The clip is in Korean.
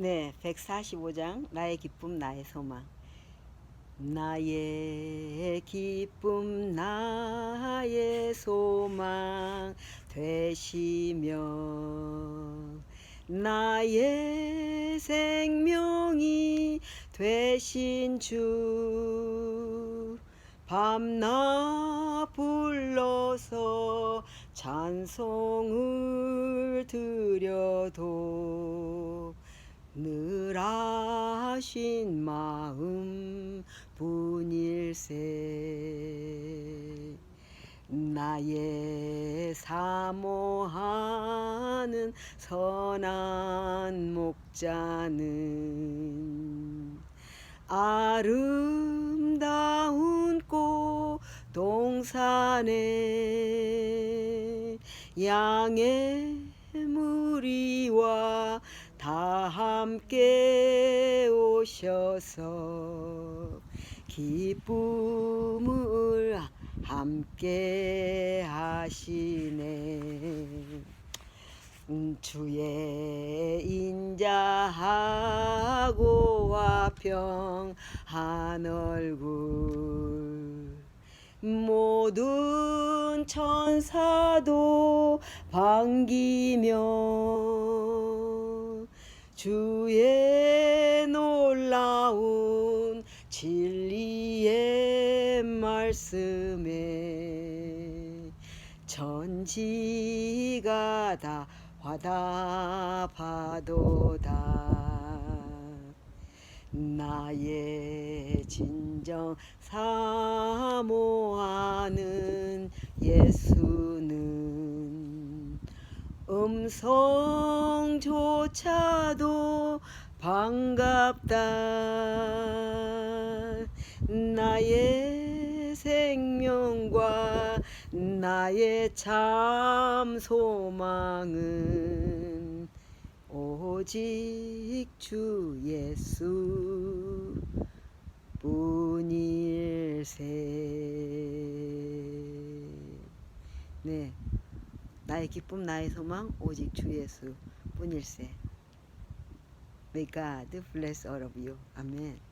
네, 145장 나의 기쁨 나의 소망. 나의 기쁨 나의 소망 되시며 나의 생명이 되신 주 밤낮 불러서 찬송을 드려도 늘 아신 마음 분일세. 나의 사모하는 선한 목자는 아름다운 꽃 동산에 양의 무리와 다 함께 오 셔서 기쁨을 함께 하시네. 음, 주의 인자하고 와평한 얼굴. 모든 천사도 반기며 주의 진리의 말씀에 천지가 다 화답하도다. 나의 진정 사모하는 예수는 음성조차도 반갑다 나의 생명과 나의 참 소망은 오직 주 예수 뿐일세. 네. 나의 기쁨 나의 소망 오직 주 예수 뿐일세. May God bless all of you. 아멘